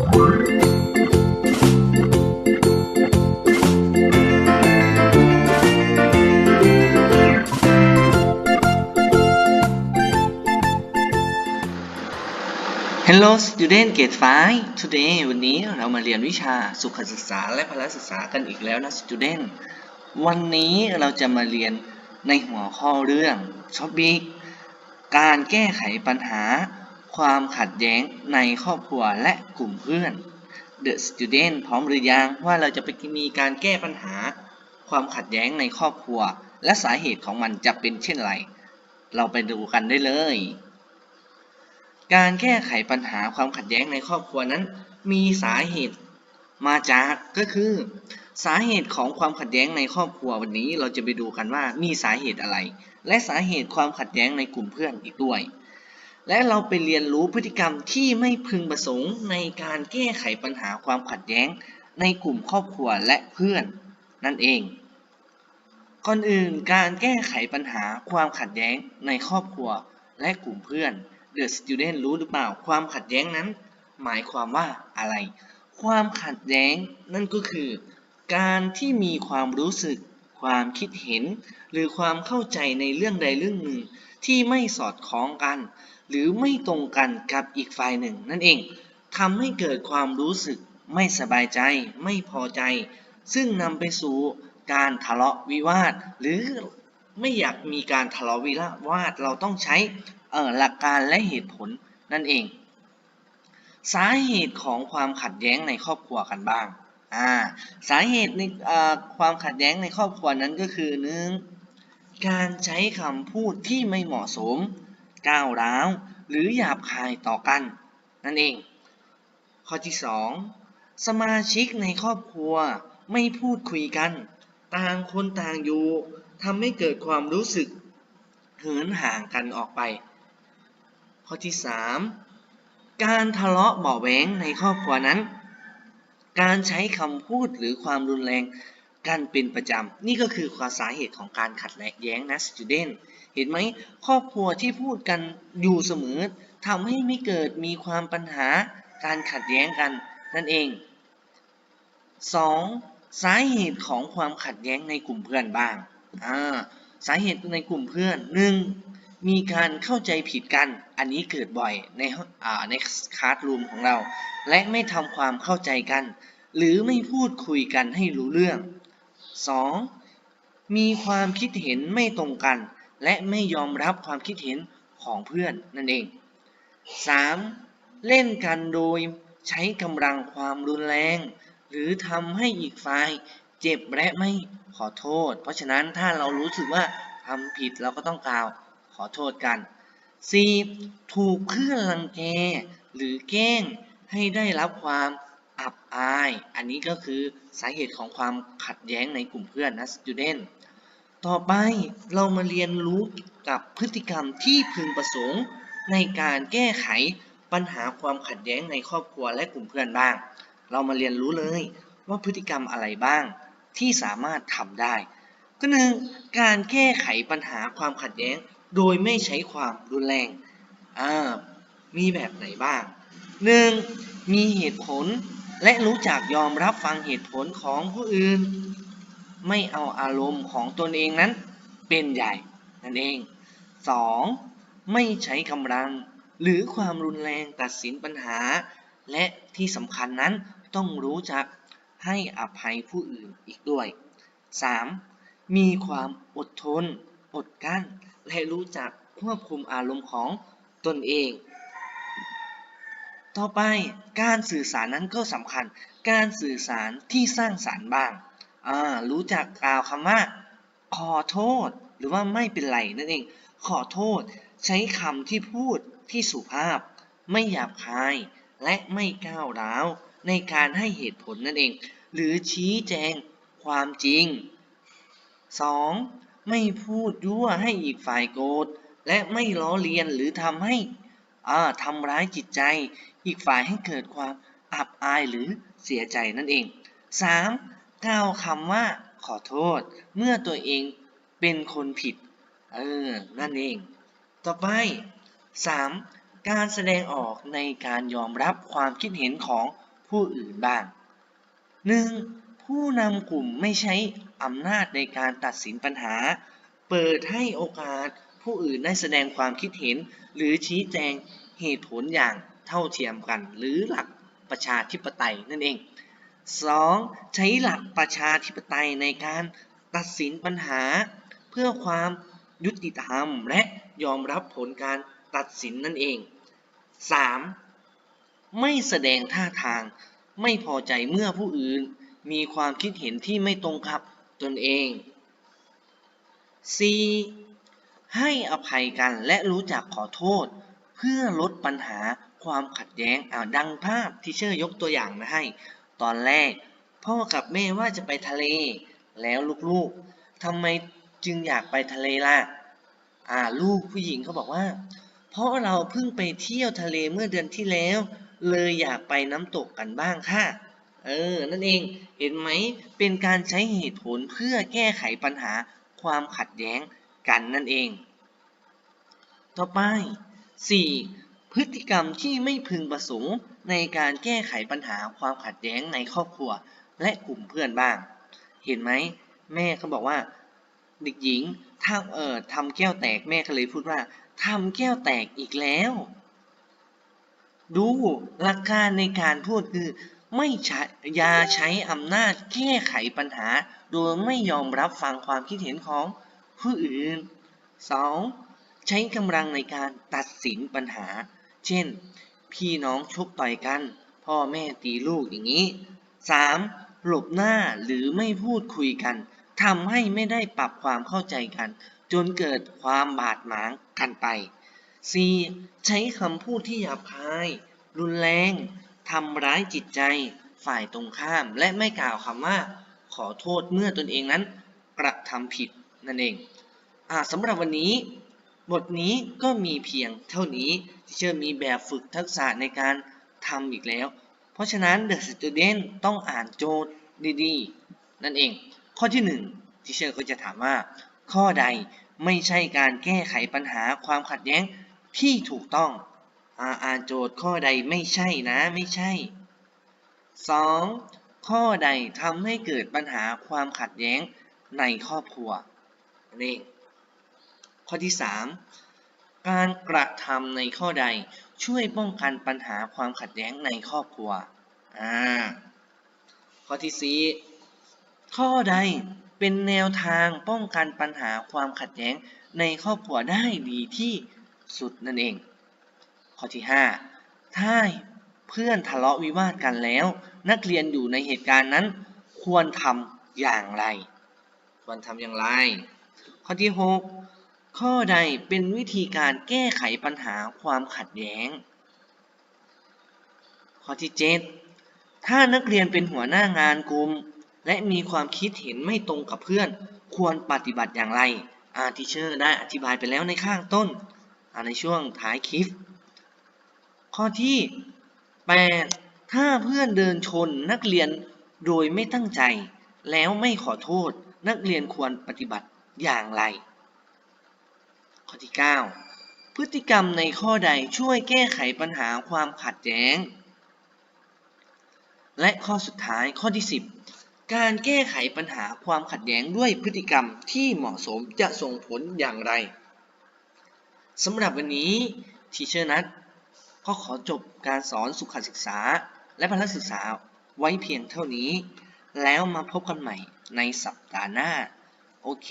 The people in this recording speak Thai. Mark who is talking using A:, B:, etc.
A: Hello student grade 5 today วันนี้เรามาเรียนวิชาสุขศึกษาและพละศึกษากันอีกแล้วนะ student วันนี้เราจะมาเรียนในหัวข้อเรื่อง topic การแก้ไขปัญหา ความขัดแย้งในครอบครัวและกลุ่มเพื่อน The student พร้อมหรือยังว่าเราจะไปมีการแก้ปัญหา ความขัดแย้งในครอบครัว และสาเหตุของมันจะเป็นเช่นไร เราไปดูกันได้เลย การแก้ไขปัญหาความขัดแย้งในครอบครัวนั้น มีสาเหตุมาจากก็คือ สาเหตุของความขัดแย้งในครอบครัววันนี้เราจะไปดูกันว่ามีสาเหตุอะไร และสาเหตุความขัดแย้งในกลุ่มเพื่อนอีกด้วย และเราไปเรียนรู้พฤติกรรมที่ไม่พึงประสงค์ในการแก้ไขปัญหาความขัดแย้งในกลุ่มครอบครัวและเพื่อนนั่นเอง ก่อนอื่นการแก้ไขปัญหาความขัดแย้งในครอบครัวและกลุ่มเพื่อน The student รู้หรือเปล่าความขัดแย้งนั้น หมายความว่าอะไร ความขัดแย้งนั่นก็คือ การที่มีความรู้สึก ความคิดเห็น หรือความเข้าใจในเรื่องใดเรื่องหนึ่ง ที่ไม่สอดคล้องกัน หรือไม่ตรงกันกับอีกฝ่ายหนึ่ง นั่นเองทำให้เกิดความรู้สึกไม่สบายใจ ไม่พอใจ ซึ่งนำไปสู่การทะเลาะวิวาท หรือไม่อยากมีการทะเลาะวิวาทเราต้องใช้หลักการและเหตุผลนั่นเอง สาเหตุของความขัดแย้งในครอบครัวกันบ้างาสาเหตุในความขัดแย้งในครอบครัวนั้นก็คือหนึ่ง การใช้คำพูดที่ไม่เหมาะสม ก้าวร้าว หรือหยาบคายต่อกัน นั่นเอง ข้อที่ 2 สมาชิกในครอบครัวไม่พูดคุยกัน ต่างคนต่างอยู่ทำให้เกิดความรู้สึกเหินห่างกันออกไป ข้อที่ 3 การทะเลาะเบาะแว้งในครอบครัวนั้น การใช้คำพูดหรือความรุนแรง กันเป็นประจำ นี่ก็คือความสาเหตุของการขัดแย้งนะ student เห็นไหมครอบครัวที่พูดกันอยู่เสมอทำให้ไม่เกิดมีความปัญหาการขัดแย้งกันนั่นเอง 2. สาเหตุของความขัดแย้งในกลุ่มเพื่อนบ้างอ่าสาเหตุในกลุ่มเพื่อน 1. มีการเข้าใจผิดกัน อันนี้เกิดบ่อยในอ่าในคลาสรูมของเรา และไม่ทำความเข้าใจกัน หรือไม่พูดคุยกันให้รู้เรื่อง 2. มีความคิดเห็นไม่ตรงกัน และไม่ยอมรับความคิดเห็นของเพื่อนนั่นเอง 3. เล่นกันโดยใช้กำลังความรุนแรง หรือทำให้อีกฝ่ายเจ็บและไม่ขอโทษ เพราะฉะนั้นถ้าเรารู้สึกว่าทำผิดเราก็ต้องกล่าวขอโทษกัน 4. ถูกเพื่อนรังแกหรือแกล้งให้ได้รับความ อับอาย อันนี้ก็คือสาเหตุของความขัดแย้งในกลุ่มเพื่อนนะ student ต่อไปเรามาเรียนรู้กับพฤติกรรมที่พึงประสงค์ ในการแก้ไขปัญหาความขัดแย้งในครอบครัวและกลุ่มเพื่อนบ้าง เรามาเรียนรู้เลยว่าพฤติกรรมอะไรบ้างที่สามารถทำได้ ก็หนึ่งการแก้ไขปัญหาความขัดแย้งโดยไม่ใช้ความรุนแรงอ่ามีแบบไหนบ้าง 1. มีเหตุผล และรู้จักยอมรับฟังเหตุผลของผู้อื่น ไม่เอาอารมณ์ของตนเองนั้นเป็นใหญ่นั่นเอง 2. ไม่ใช้กำลัง หรือความรุนแรงตัดสินปัญหา และที่สำคัญนั้นต้องรู้จักให้อภัยผู้อื่นอีกด้วย 3. มีความอดทน อดกั้น และรู้จักควบคุมอารมณ์ของตนเอง ต่อไปการสื่อสารนั้นก็สำคัญ การสื่อสารที่สร้างสารรค์บ้าง รู้จักกล่าวคำว่า ขอโทษ หรือว่าไม่เป็นไรนั่นเอง ขอโทษ ใช้คำที่พูดที่สุภาพ ไม่หยาบคาย และไม่ก้าวร้าว ในการให้เหตุผลนั่นเอง หรือชี้แจงความจริง 2. ไม่พูดยั่วให้อีกฝ่ายโกรธและไม่ล้อเลียนหรือทำให้ ทำร้ายจิตใจ อีกฝ่ายให้เกิดความอับอายหรือเสียใจนั่นเอง 3. กล่าวคำว่าขอโทษ เมื่อตัวเองเป็นคนผิด เออ นั่นเอง ต่อไป 3. การแสดงออกในการยอมรับความคิดเห็นของผู้อื่นบ้าง 1. ผู้นำกลุ่มไม่ใช้อำนาจในการตัดสินปัญหา เปิดให้โอกาส ผู้อื่นได้แสดงความคิดเห็น หรือชี้แจงเหตุผลอย่างเท่าเทียมกัน หรือหลักประชาธิปไตยนั่นเอง 2. ใช้หลักประชาธิปไตยในการตัดสินปัญหา เพื่อความยุติธรรมและยอมรับผลการตัดสินนั่นเอง 3. ไม่แสดงท่าทางไม่พอใจเมื่อผู้อื่นมีความคิดเห็นที่ไม่ตรงกับตนเอง 4. ให้อภัยกันและรู้จักขอโทษ เพื่อลดปัญหาความขัดแย้งอ่าดังภาพที่เชื่อยกตัวอย่างมาให้ ตอนแรก พ่อกับแม่ว่าจะไปทะเล แล้วลูกๆทำไมจึงอยากไปทะเลล่ะอ่าลูกผู้หญิงเขาบอกว่า เพราะเราเพิ่งไปเที่ยวทะเลเมื่อเดือนที่แล้ว เลยอยากไปน้ำตกกันบ้างค่ะ เออ นั่นเอง เห็นไหม เป็นการใช้เหตุผลเพื่อแก้ไขปัญหาความขัดแย้ง กันนั่นเอง ต่อไป 4. พฤติกรรมที่ไม่พึงประสงค์ในการแก้ไขปัญหาความขัดแย้งในครอบครัวและกลุ่มเพื่อนบ้าง เห็นไหม แม่เขาบอกว่า เด็กหญิงถ้าเออทำแก้วแตกแม่ก็เลยพูดว่าทำแก้วแตกอีกแล้ว ดูหลักการในการพูดคือ ไม่ใช้อยาใช้อำนาจแก้ไขปัญหา โดยไม่ยอมรับฟังความคิดเห็นของ ผู้อื่น 2. ใช้กำลังในการตัดสินปัญหา เช่น พี่น้องชกต่อยกัน พ่อแม่ตีลูกอย่างนี้ 3. หลบหน้าหรือไม่พูดคุยกันทำให้ไม่ได้ปรับความเข้าใจกัน จนเกิดความบาดหมางกันไป 4. ใช้คำพูดที่หยาบคาย รุนแรงทำร้ายจิตใจฝ่ายตรงข้าม และไม่กล่าวคำว่า ขอโทษเมื่อตนเองนั้น กระทำผิด นั่นเองอสำหรับวันนี้บทนี้ก็มีเพียงเท่านี้ที่เชื่อมีแบบฝึกทักษะในการทำอีกแล้ว เพราะฉะนั้น The Student ต้องอ่านโจทย์ดีๆ นั่นเอง ข้อที่ 1 ที่เชื่อก็จะถามว่า ข้อใดไม่ใช่การแก้ไขปัญหาความขัดแย้งที่ถูกต้องอาอ่านโจทย์ข้อใดไม่ใช่นะไม่ใช่ 2. ข้อใดทำให้เกิดปัญหาความขัดแย้งในครอบครัว นี่ข้อที่ 3. การกระทำในข้อใดช่วยป้องกันปัญหาความขัดแย้งในครอบครัวอ่าข้อที่ 4 ข้อใดเป็นแนวทางป้องกันปัญหาความขัดแย้งในครอบครัวได้ดีที่สุดนั่นเอง ข้อที่ 5 ถ้าเพื่อนทะเลาะวิวาทกันแล้ว นักเรียนอยู่ในเหตุการณ์นั้น ควรทำอย่างไร ควรทำอย่างไร ข้อที่ 6 ข้อใดเป็นวิธีการแก้ไขปัญหาความขัดแย้ง ข้อที่ 7 ถ้านักเรียนเป็นหัวหน้างานกลุ่มและมีความคิดเห็นไม่ตรงกับเพื่อน ควรปฏิบัติอย่างไรอาทิเชอร์ได้อธิบายไปแล้วในข้างต้น ในช่วงท้ายคลิป ข้อที่ 8 ถ้าเพื่อนเดินชนนักเรียนโดยไม่ตั้งใจ แล้วไม่ขอโทษ นักเรียนควรปฏิบัติ อย่างไร ข้อที่ 9 พฤติกรรมในข้อใดช่วยแก้ไขปัญหาความขัดแย้ง และข้อสุดท้ายข้อที่ 10 การแก้ไขปัญหาความขัดแย้งด้วยพฤติกรรมที่เหมาะสมจะส่งผลอย่างไรสำหรับวันนี้ทีเชอร์นัทก็ขอจบการสอนสุขศึกษา และพละศึกษาไว้เพียงเท่านี้ แล้วมาพบกันใหม่ในสัปดาห์หน้า โอเค